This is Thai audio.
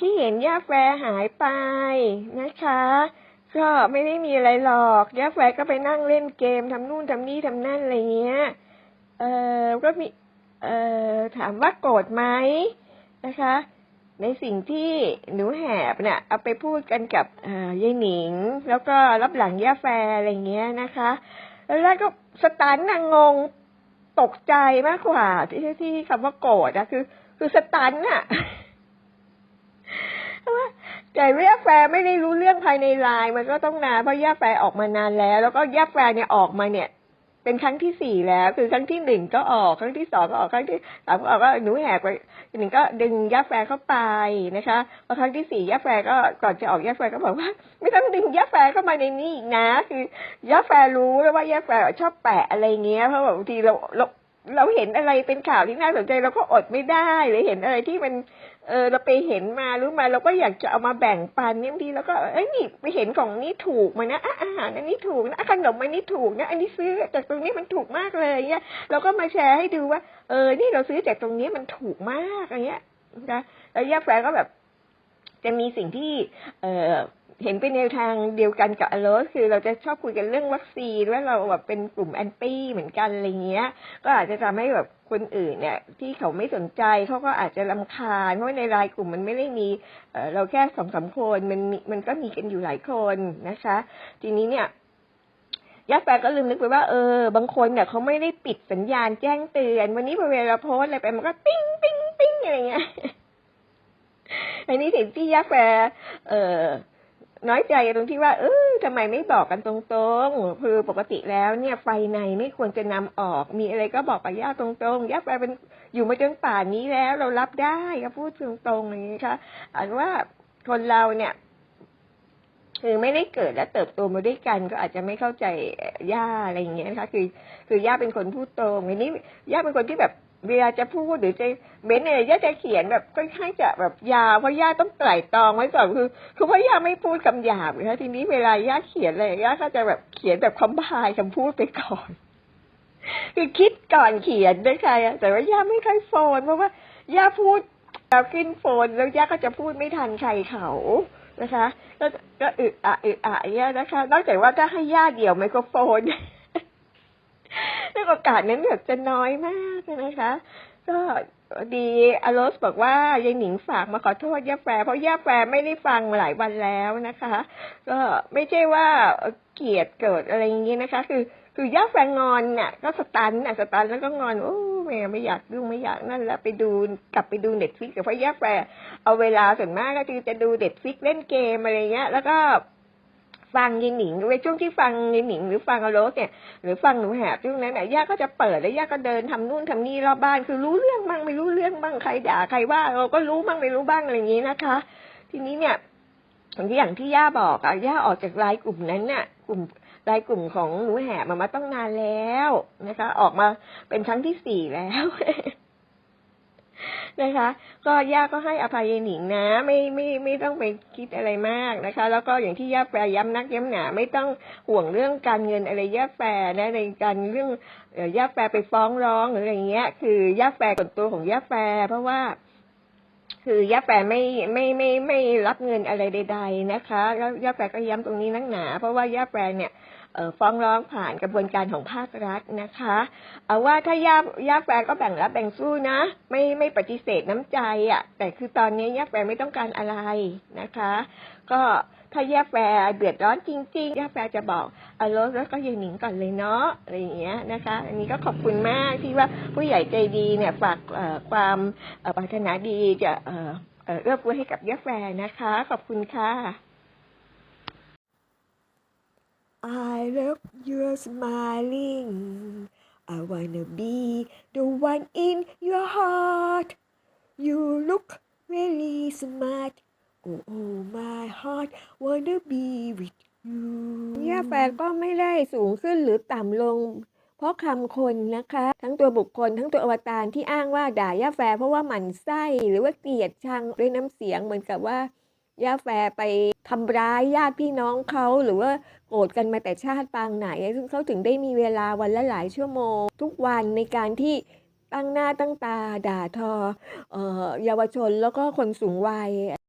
ที่เห็นย่าแฟหายไปนะคะ ก็ไม่ได้มีอะไรหรอกย่าแฟก็ไปนั่งเล่นเกมทำนู่นทำนี่ทำนั่นอะไรเงี้ยเออก็มีเออถามว่าโกรธไหมนะคะ ในสิ่งที่หนูแหบเนี่ยเอาไปพูดกันกับเอ่อยายหนิง แล้วก็รับหลังย่าแฟอะไรเงี้ยนะคะแล้วแรกก็สตันนางงงตกใจมากกว่าที่ที่คำว่าโกรธอะคือ คือสตันอะเพราะ แต่ว่าย่าแฟไม่ได้รู้เรื่องภายในไลน์มันก็ต้องนานเพราะย่าแฟออกมานานแล้ว แล้วก็ย่าแฟเนี่ยออกมาเนี่ย เป็นครั้งที่สี่แล้ว คือครั้งที่หนึ่งก็ออกครั้งที่สองก็ออกครั้งที่สามก็ออกก็หนูแหกไปหนึ่งก็ดึงย่าแฟเข้าไปนะคะพอครั้งที่สี่ย่าแฟก็ก่อนจะออกย่าแฟก็บอกว่า ไม่ต้องดึงย่าแฟเข้ามาในนี้อีกนะ คือย่าแฟรู้แล้วว่าย่าแฟชอบแปะอะไรเงี้ยเพราะแบบบางทีเรา เราเห็นอะไรเป็นข่าวที่น่าสนใจเราก็อดไม่ได้หรือเห็นอะไรที่มันเออเราไปเห็นมารู้มาเราก็อยากจะเอามาแบ่งปันเนี่ยบางทีเราก็เอ้ยนี่ไปเห็นของนี้ถูกมานะอาหารอันนี้ถูกนะขนมอันนี้ถูกนะอันนี้ซื้อจากตรงนี้มันถูกมากเลยเนี่ยเราก็มาแชร์ให้ดูว่า เออ นี่เราซื้อจากตรงนี้มันถูกมากอะไรเงี้ยนะแล้วย่าแฟก็แบบ จะมีสิ่งที่ เออ เห็นเป็นแนวทางเดียวกันกับอโลสคือเราจะชอบคุยกันเรื่องวัคซีนว่าเราแบบเป็นกลุ่มแอนตี้เหมือนกันอะไรเงี้ย ก็อาจจะทำให้แบบคนอื่นเนี่ย ที่เขาไม่สนใจเขาก็อาจจะลำคาญเพราะในรายกลุ่มมันไม่ได้มีเอเราแค่สองสามคนมันมันก็มีกันอยู่หลายคนนะคะ ทีนี้เนี่ยย่าแฟก็ลืมนึกไปว่าเออบางคนเนี่ยเขาไม่ได้ปิดสัญญาณแจ้งเตือน วันนี้พอเวลาโพสอะไรไปมันก็ติ้งติ้งติ้งอะไรเงี้ยอันนี้สิ่งที่ย่าแฟเอ่อ น้อยใจตรงที่ว่า เออทำไมไม่บอกกันตรงๆคือปกติแล้วเนี่ยไฟในไม่ควรจะนำออก มีอะไรก็บอกกับย่าตรงๆย่าแปเป็นอยู่มาจนป่านนี้แล้วเรารับได้ก็พูดตรงๆอย่างนี้ค่ะอันว่าคนเราเนี่ยคือไม่ได้เกิดและเติบโตมาด้วยกันก็อาจจะไม่เข้าใจย่าอะไรอย่างเงี้ยนะคะ คือ คือย่าเป็นคนพูดตรงอันนี้ย่าเป็นคนที่แบบ เวลาจะพูดหรือจะเบนเนี่ยย่าจะเขียนแบบค่อนข้างจะแบบยาวเพราะย่าต้องไตร่ตรองไว้ก่อนคือคือเพราะย่าไม่พูดคำหยาบนะคะทีนี้เวลาย่าเขียนอะไรย่าก็จะแบบเขียนแบบคำพายคำพูดไปก่อน คือคิดก่อนเขียนด้วยใครแต่ว่าย่าไม่ค่อยโฟนเพราะว่าย่าพูดแล้วขึ้นโฟนแล้วย่าก็จะพูดไม่ทันใครเขานะคะก็ก็อึดอะอึดอะอย่างเงี้ยนะคะ นอกจากว่าถ้าให้ย่าเดี่ยวไมโครโฟน แล้วโอกาสนั้นแบบจะน้อยมากนะคะ ก็ดีอโลสบอกว่ายายหนิงฝากมาขอโทษย่าแฟร์เพราะย่าแฟร์ไม่ได้ฟังมาหลายวันแล้วนะคะ ก็ไม่ใช่ว่าเกลียดเกิดอะไรอย่างนี้นะคะ คือ คือย่าแฟร์งอนน่ะ ก็สตันน่ะสตันแล้วก็งอนโอ้แม่ไม่อยากยุ่งไม่อยากนั่นแล้วไปดูกลับไปดูเน็ตฟิกเพราะย่าแฟร์เอาเวลาส่วนมากก็คือจะดูเน็ตฟิกเล่นเกมอะไรเงี้ย แล้วก็ ฟังยินหนิงด้วยช่วงที่ฟังยินหนิงหรือฟังอโรสเนี่ย หรือฟังหนูแหบช่วงนั้นน่ะย่าก็จะเปิดแล้วย่าก็เดินทำนู่นทำนี่รอบบ้านคือรู้เรื่องบ้างไม่รู้เรื่องบ้างใครด่าใครว่าเราก็รู้บ้างไม่รู้บ้างอะไรอย่างนี้นะคะ ทีนี้เนี่ยอย่างที่อย่างที่ย่าบอกอะย่าออกจากไลน์กลุ่มนั้นน่ะกลุ่มไลน์กลุ่มของหนูแหบมามาต้องนานแล้วนะคะ ออกมาเป็นครั้งที่สี่แล้ว นะคะ ก็ย่าก็ให้อภัยยายหนิงนะ ไม่ไม่ไม่ต้องไปคิดอะไรมากนะคะ แล้วก็อย่างที่ย่าแปรย้ำนักย้ำหนาไม่ต้องห่วงเรื่องการเงินอะไรย่าแปรนะในการเรื่องย่าแปรไปฟ้องร้องหรืออะไรเงี้ย คือย่าแปรก่วนตัวของย่าแปรเพราะว่าคือย่าแปรไม่ไม่ไม่ไม่รับเงินอะไรใด ๆ นะคะ แล้วย่าแปรก็ย้ำตรงนี้นักหนา เพราะว่าย่าแปรเนี่ย ฟ้องร้องผ่านกระบวนการของภาครัฐนะคะ เอาว่าถ้าย่าย่าแฟร์ก็แบ่งรับแบ่งสู้นะ ไม่ไม่ปฏิเสธน้ำใจอะ่ะ แต่คือตอนนี้ย่าแฟร์ไม่ต้องการอะไรนะคะ ก็ถ้าย่าแฟร์เดือดร้อนจริงๆย่าแฟร์จะบอกเอารสแล้วก็ยายหนิงก่อนเลยเนาะอะไรอย่างเงี้ยนะคะ อันนี้ก็ขอบคุณมากที่ว่าผู้ใหญ่ใจดีเนี่ยฝากความปรารถนาดีจะเอื้อเฟื้อให้กับย่าแฟร์นะคะ ขอบคุณค่ะ I love your smiling. I wanna be the one in your heart. You look really smart. Oh, oh, my heart wanna be with you. ย่าแฟนก็ไม่ได้สูงขึ้นหรือต่ำลง เพราะคำคนนะคะ ทั้งตัวบุคคลทั้งตัวอวตารที่อ้างว่าด่าย่าแฟเพราะว่าหมั่นไส้หรือว่าเกลียดชังด้วยน้ำเสียงเหมือนกับว่า ย่าแฟไปทำร้ายญาติพี่น้องเขาหรือว่าโกรธกันมาแต่ชาติปางไหน ซึ่งเขาถึงได้มีเวลาวันละหลายชั่วโมง ทุกวันในการที่ตั้งหน้าตั้งตาด่าทอเออเยาวชนแล้วก็คนสูงวัย